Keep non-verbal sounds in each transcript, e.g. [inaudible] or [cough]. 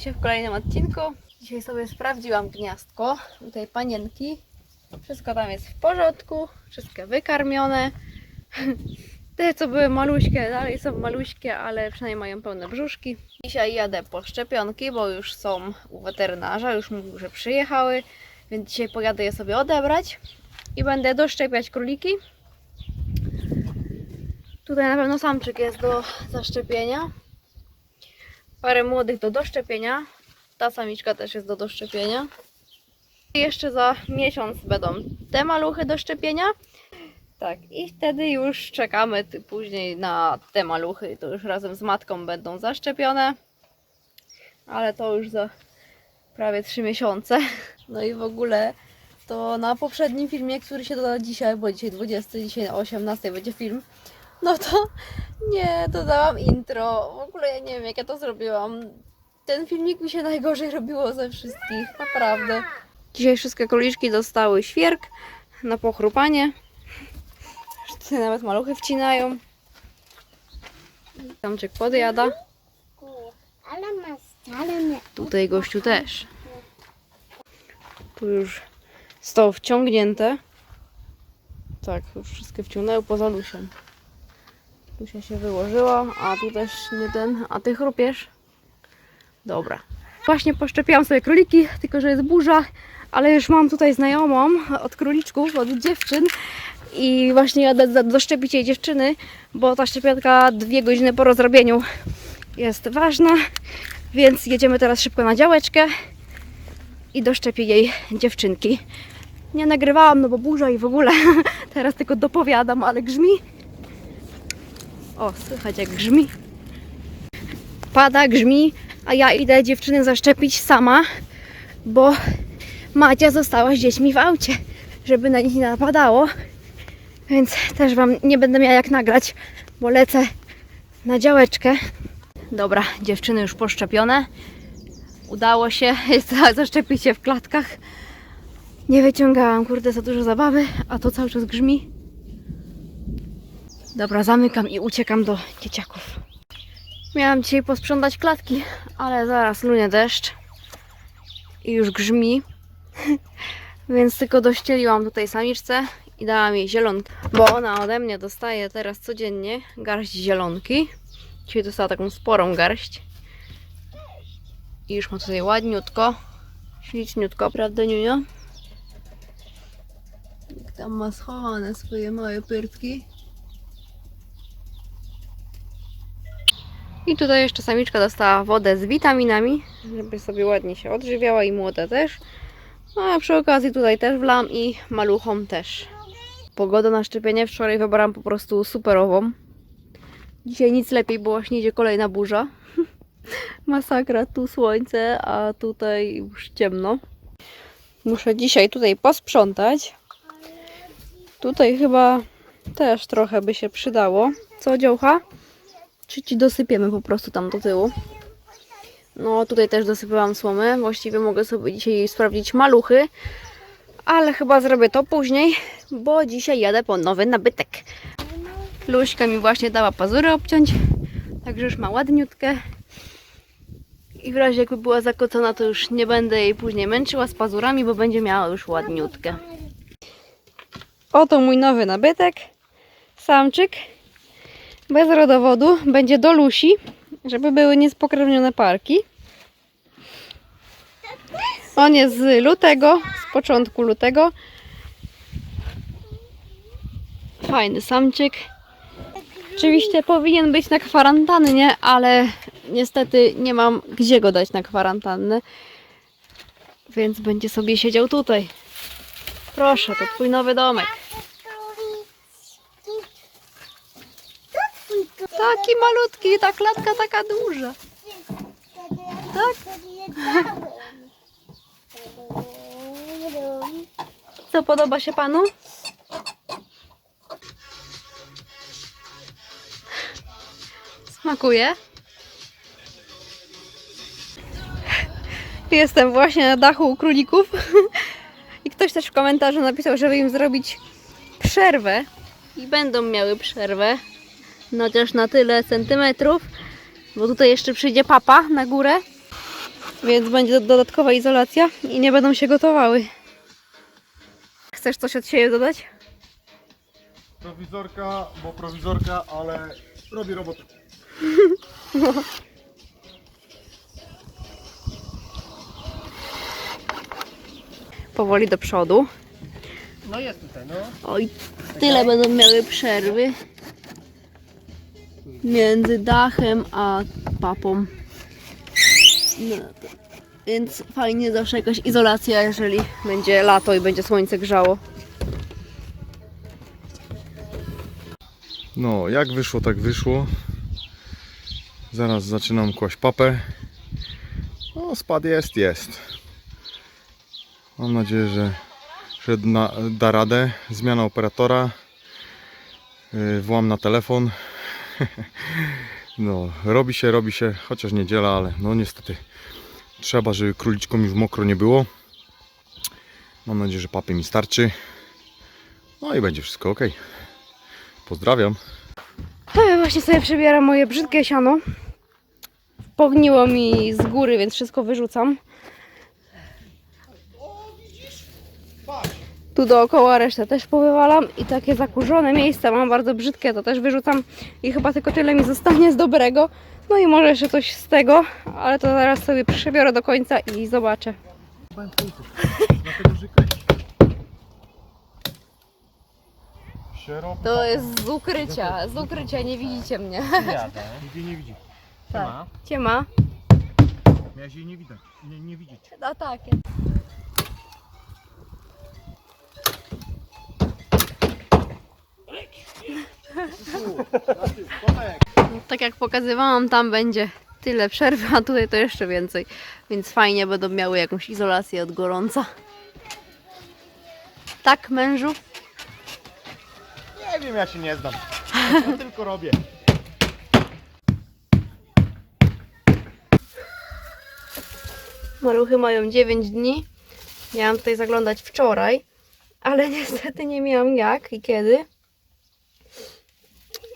Się w kolejnym odcinku. Dzisiaj sobie sprawdziłam gniazdko tutaj panienki. Wszystko tam jest w porządku, wszystkie wykarmione. [laughs] Te, co były maluśkie, dalej są maluśkie, ale przynajmniej mają pełne brzuszki. Dzisiaj jadę po szczepionki, bo już są u weterynarza, już mówił, że przyjechały, więc dzisiaj pojadę je sobie odebrać i będę doszczepiać króliki. Tutaj na pewno samczyk jest do zaszczepienia. Parę młodych do doszczepienia. Ta samiczka też jest do doszczepienia. I Jeszcze za miesiąc będą te maluchy do szczepienia. Tak, i wtedy już czekamy później na te maluchy. To już razem z matką będą zaszczepione. Ale to już za prawie 3 miesiące. [laughs] No i w ogóle to na poprzednim filmie, który się doda dzisiaj, bo dzisiaj 20, dzisiaj o 18 będzie film. No to nie, dodałam intro. W ogóle ja nie wiem, jak ja to zrobiłam. Ten filmik mi się najgorzej robiło ze wszystkich, naprawdę. Dzisiaj wszystkie króliczki dostały świerk na pochrupanie. Tutaj nawet maluchy wcinają. Tamczyk podjada. Ale ma. Tutaj gościu też. Tu już zostało wciągnięte. Tak, już wszystkie wciągnęły poza Lusią. Lusia się wyłożyła, a tu też nie ten. A ty chrupiesz? Dobra. Właśnie poszczepiłam sobie króliki, tylko że jest burza, ale już mam tutaj znajomą od króliczków, od dziewczyn i właśnie jadę doszczepić jej dziewczyny, bo ta szczepionka dwie godziny po rozrobieniu jest ważna, więc jedziemy teraz szybko na działeczkę i doszczepię jej dziewczynki. Nie nagrywałam, no bo burza i w ogóle [laughs] teraz tylko dopowiadam, ale grzmi. O, słychać jak grzmi. Pada, grzmi, a ja idę dziewczyny zaszczepić sama, bo Macia została z dziećmi w aucie, żeby na nich nie napadało. Więc też Wam nie będę miała jak nagrać, bo lecę na działeczkę. Dobra, dziewczyny już poszczepione. Udało się [laughs] zaszczepić się w klatkach. Nie wyciągałam, kurde, za dużo zabawy, a to cały czas grzmi. Dobra, zamykam i uciekam do dzieciaków. Miałam dzisiaj posprzątać klatki, ale zaraz lunie deszcz i już grzmi. [laughs] Więc tylko dościeliłam tutaj samiczce i dałam jej zielonki, bo ona ode mnie dostaje teraz codziennie garść zielonki. Dzisiaj dostała taką sporą garść. I już ma tutaj ładniutko, śliczniutko, prawda Niunio? Jak tam ma schowane swoje małe pyrtki. I tutaj jeszcze samiczka dostała wodę z witaminami, żeby sobie ładnie się odżywiała i młoda też. No a przy okazji tutaj też wlam i maluchom też. Pogoda na szczepienie wczoraj wybrałam po prostu superową. Dzisiaj nic lepiej, bo właśnie idzie kolejna burza. [laughs] Masakra, tu słońce, a tutaj już ciemno. Muszę dzisiaj tutaj posprzątać. Tutaj chyba też trochę by się przydało. Co, dziołcha? Czy ci dosypiemy po prostu tam do tyłu? No, tutaj też dosypałam słomy. Właściwie mogę sobie dzisiaj sprawdzić maluchy. Ale chyba zrobię to później, bo dzisiaj jadę po nowy nabytek. Luśka mi właśnie dała pazury obciąć, także już ma ładniutkę. I w razie jakby była zakocona, to już nie będę jej później męczyła z pazurami, bo będzie miała już ładniutkę. Oto mój nowy nabytek. Samczyk. Bez rodowodu. Będzie do Lusi, żeby były niespokrewnione parki. On jest z lutego, z początku lutego. Fajny samczyk. Oczywiście powinien być na kwarantannie, ale niestety nie mam gdzie go dać na kwarantannę. Więc będzie sobie siedział tutaj. Proszę, to twój nowy domek. Taki malutki, ta klatka taka duża. Tak? Co podoba się panu? Smakuje? Jestem właśnie na dachu u królików. I ktoś też w komentarzu napisał, żeby im zrobić przerwę. I będą miały przerwę. No chociaż na tyle centymetrów. Bo tutaj jeszcze przyjdzie papa na górę. Więc będzie dodatkowa izolacja i nie będą się gotowały. Chcesz coś od siebie dodać? Prowizorka, bo prowizorka, ale robi robotę. [laughs] Powoli do przodu. No jest tutaj, no. Oj, tyle będą miały przerwy między dachem a papą. No, więc fajnie zawsze jakaś izolacja, jeżeli będzie lato i będzie słońce grzało. No, jak wyszło, tak wyszło. Zaraz zaczynam kłaść papę. No, spad jest, jest. Mam nadzieję, że, że da radę. Zmiana operatora. Yy, Włam na telefon. [laughs] No, robi się, robi się, chociaż niedziela, ale no niestety trzeba, żeby króliczkom już mokro nie było. Mam nadzieję, że papy mi starczy. No i będzie wszystko ok. Pozdrawiam. To ja właśnie sobie przebieram moje brzydkie siano. Pogniło mi z góry, więc wszystko wyrzucam. Tu dookoła resztę też powywalam i takie zakurzone miejsca mam bardzo brzydkie, to też wyrzucam i chyba tylko tyle mi zostanie z dobrego. No i może jeszcze coś z tego, ale to zaraz sobie przebiorę do końca i zobaczę. To jest z ukrycia, z ukrycia, nie widzicie mnie. Jadę. [laughs] Nigdzie nie widzi. Siema. Ciema. Miałeś jej nie widać. Nie, nie widzieć. No tak. Tak jak pokazywałam, tam będzie tyle przerwy, a tutaj to jeszcze więcej. Więc fajnie będą miały jakąś izolację od gorąca. Tak, mężu? Nie wiem, ja się nie znam. Ja tylko robię. Maluchy mają 9 dni. Miałam tutaj zaglądać wczoraj, ale [laughs] niestety nie miałam jak i kiedy.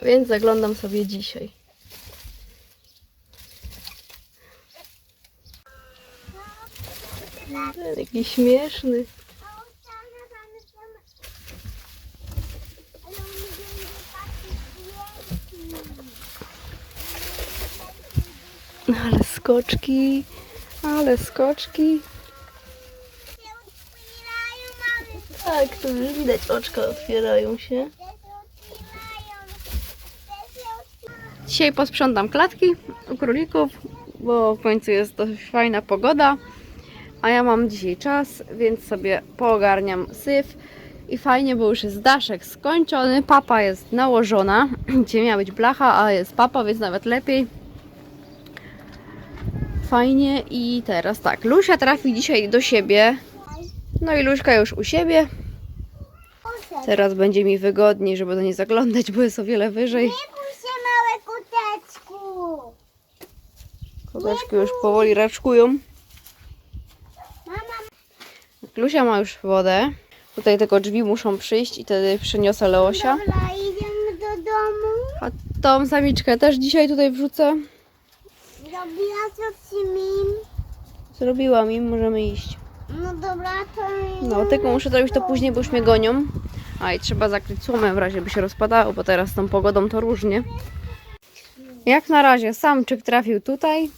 Więc zaglądam sobie dzisiaj. Ten Jaki śmieszny. Ale skoczki, ale skoczki. Tak, to już widać, oczka otwierają się. Dzisiaj posprzątam klatki u królików, bo w końcu jest dość fajna pogoda. A ja mam dzisiaj czas, więc sobie poogarniam syf. I fajnie, bo już jest daszek skończony, papa jest nałożona. [clears throat] Dzisiaj miała być blacha, a jest papa, więc nawet lepiej. Fajnie i teraz tak, Lusia trafi dzisiaj do siebie. No i Luśka już u siebie. Teraz będzie mi wygodniej, żeby do niej zaglądać, bo jest o wiele wyżej. Nie bój się, małe kuteczku. Kozaczki już powoli raczkują. Lusia ma już wodę. Tutaj tylko drzwi muszą przyjść i wtedy przyniosę Leosia. dobra, idziemy do domu. A tą samiczkę też dzisiaj tutaj wrzucę. Robiła co ci mim. Zrobiłam im, możemy iść. No dobra, to... No, tylko muszę zrobić to później, bo już mnie gonią. A i trzeba zakryć słomę w razie by się rozpadało, bo teraz z tą pogodą to różnie. Jak na razie samczyk trafił tutaj,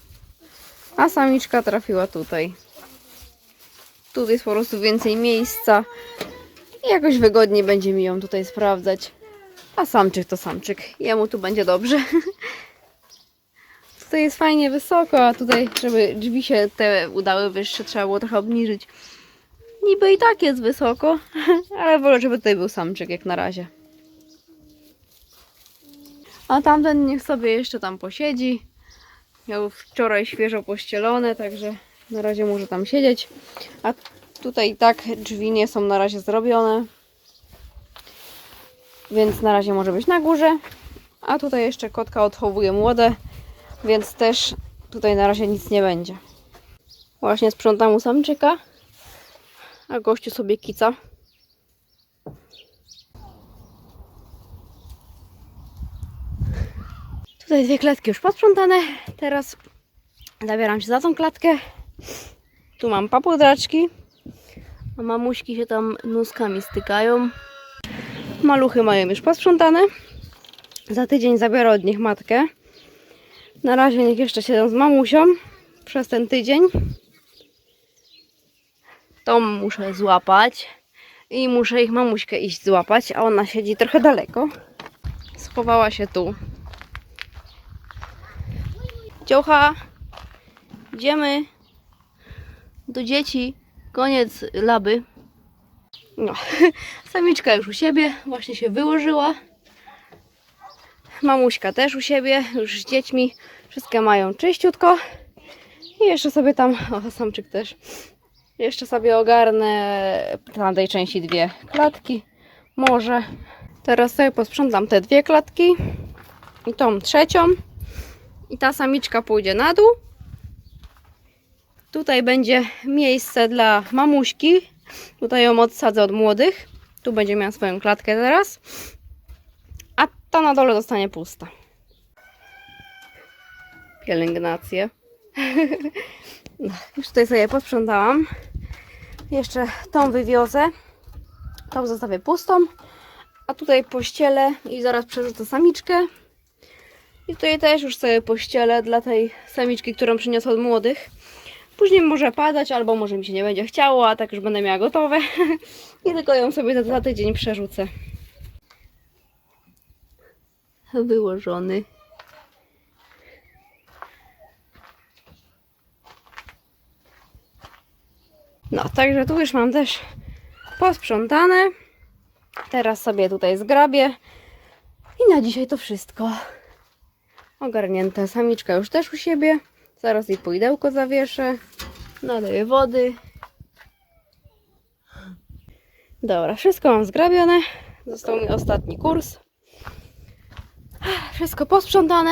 a samiczka trafiła tutaj. Tu jest po prostu więcej miejsca i jakoś wygodniej będzie mi ją tutaj sprawdzać. A samczyk to samczyk, jemu tu będzie dobrze. [laughs] Tutaj jest fajnie wysoko, a tutaj, żeby drzwi się te udały wyższe, trzeba było trochę obniżyć. Niby i tak jest wysoko, [laughs] ale wolę, żeby tutaj był samczyk jak na razie. A tamten niech sobie jeszcze tam posiedzi. Miał wczoraj świeżo pościelone, także na razie może tam siedzieć. A tutaj i tak drzwi nie są na razie zrobione. Więc na razie może być na górze. A tutaj jeszcze kotka odchowuje młode, więc też tutaj na razie nic nie będzie. Właśnie sprzątam u samczyka. A gościu sobie kica. Tutaj dwie klatki już posprzątane. Teraz zabieram się za tą klatkę Tu mam papudraczki, a mamuśki się tam nóżkami stykają. Maluchy mają już posprzątane. Za tydzień zabiorę od nich matkę. Na razie niech jeszcze siedzą z mamusią przez ten tydzień. Tą muszę złapać i muszę ich mamuśkę iść złapać, a ona siedzi trochę daleko. Schowała się tu. Dziołcha, idziemy do dzieci. Koniec laby. No, [laughs] samiczka już u siebie, właśnie się wyłożyła. Mamuśka też u siebie, już z dziećmi. Wszystkie mają czyściutko. I jeszcze sobie tam, o samczyk też. Jeszcze sobie ogarnę na tej części dwie klatki. Może. Teraz sobie posprzątam te dwie klatki. I tą trzecią. I ta samiczka pójdzie na dół. Tutaj będzie miejsce dla mamuśki. Tutaj ją odsadzę od młodych. Tu będzie miała swoją klatkę teraz. A ta na dole zostanie pusta. Pielęgnację. [laughs] No, już tutaj sobie posprzątałam. Jeszcze tą wywiozę. Tą zostawię pustą. A tutaj pościelę i zaraz przerzucę samiczkę. I tutaj też już sobie pościelę dla tej samiczki, którą przyniosę od młodych. Później może padać, albo może mi się nie będzie chciało, a tak już będę miała gotowe. [laughs] I tylko ją sobie za, za tydzień przerzucę. Wyłożony. No, także tu już mam też posprzątane. Teraz sobie tutaj zgrabię. I na dzisiaj to wszystko. Ogarnięte. Samiczka już też u siebie. Zaraz jej pójdełko zawieszę. Naleję wody. Dobra, wszystko mam zgrabione. Został mi ostatni kurs. Wszystko posprzątane.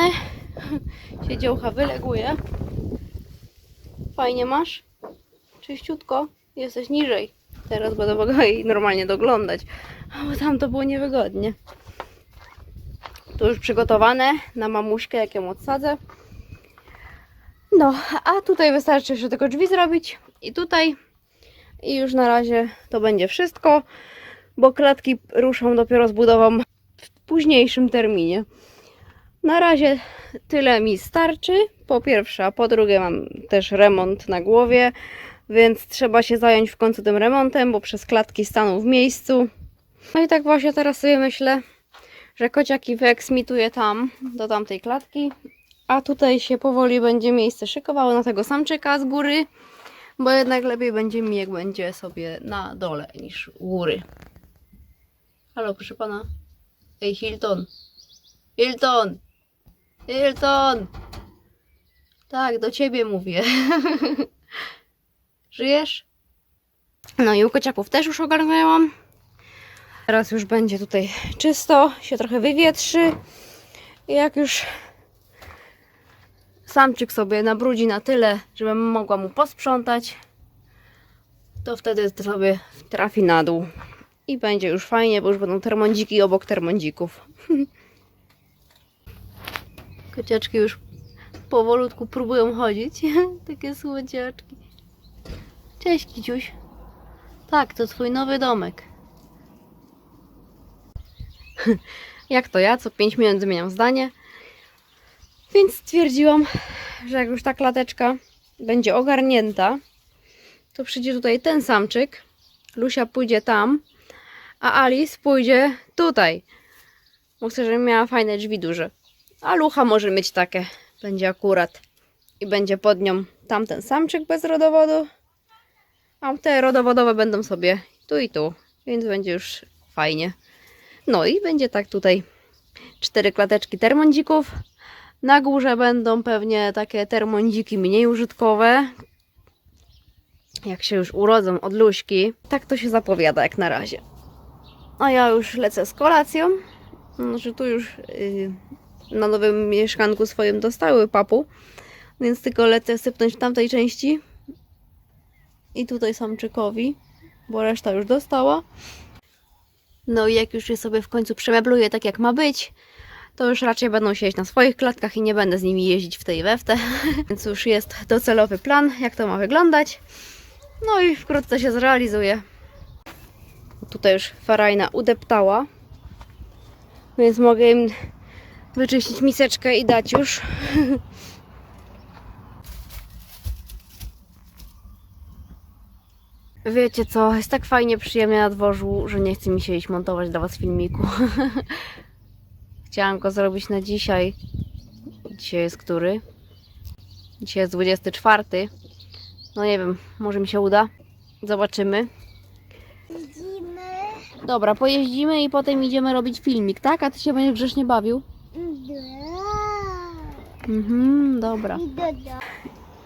[laughs] Się dziołcha wyleguje. Fajnie masz? Czyściutko. Jesteś niżej. Teraz będę mogła jej normalnie doglądać. Bo tam to było niewygodnie. To już przygotowane na mamuśkę, jak ją odsadzę. No, a tutaj wystarczy jeszcze tylko drzwi zrobić. I tutaj. I już na razie to będzie wszystko, bo klatki ruszą dopiero z budową w późniejszym terminie. Na razie tyle mi starczy. Po pierwsze, a po drugie mam też remont na głowie, więc trzeba się zająć w końcu tym remontem, bo przez klatki staną w miejscu. No i tak właśnie teraz sobie myślę, że kociaki wyeksmituję tam, do tamtej klatki, a tutaj się powoli będzie miejsce szykowało na tego samczyka z góry, bo jednak lepiej będzie mi, jak będzie sobie na dole niż u góry. Halo, proszę pana. Ej, Hilton. Hilton! Hilton! Tak, do ciebie mówię. [laughs] Żyjesz? No i u kociaków też już ogarnęłam. Teraz już będzie tutaj czysto, się trochę wywietrzy. I jak już samczyk sobie nabrudzi na tyle, żebym mogła mu posprzątać, to wtedy sobie trafi na dół. I będzie już fajnie, bo już będą termądziki obok termądzików. [laughs] Kociaczki już powolutku próbują chodzić. [laughs] Takie słodziaczki. Cześć, Kiciuś. Tak, to twój nowy domek. [laughs] Jak to ja, co 5 minut zmieniam zdanie. Więc stwierdziłam, że jak już ta klateczka będzie ogarnięta, to przyjdzie tutaj ten samczyk, Lusia pójdzie tam, a Alice pójdzie tutaj. Bo chcę, żeby miała fajne drzwi duże. A Lucha może mieć takie. Będzie akurat. I będzie pod nią tamten samczyk bez rodowodu. A te rodowodowe będą sobie tu i tu. Więc będzie już fajnie. No i będzie tak tutaj cztery klateczki termądzików. Na górze będą pewnie takie termądziki mniej użytkowe. Jak się już urodzą od luśki. Tak to się zapowiada jak na razie. A ja już lecę z kolacją. Znaczy tu już yy, na nowym mieszkanku swoim dostały papu. Więc tylko lecę sypnąć w tamtej części. I tutaj samczykowi, bo reszta już dostała. No i jak już je sobie w końcu przemebluję tak jak ma być, to już raczej będą siedzieć na swoich klatkach i nie będę z nimi jeździć w tej i we w te. Więc już jest docelowy plan, jak to ma wyglądać. No i wkrótce się zrealizuje. Tutaj już farajna udeptała, więc mogę im wyczyścić miseczkę i dać już. [laughs] Wiecie co, jest tak fajnie przyjemnie na dworzu, że nie chce mi się iść montować dla Was filmiku. [laughs] Chciałam go zrobić na dzisiaj. Dzisiaj jest który? Dzisiaj jest 24. No nie wiem, może mi się uda. Zobaczymy. Widzimy. Dobra, pojeździmy i potem idziemy robić filmik, tak? A Ty się będziesz grzecznie bawił? Mhm, dobra.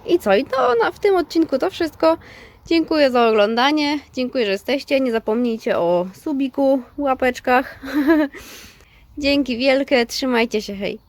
I co? I to na, w tym odcinku to wszystko. Dziękuję za oglądanie. Dziękuję, że jesteście. Nie zapomnijcie o subiku, łapeczkach. [laughs] Dzięki wielkie. Trzymajcie się. Hej.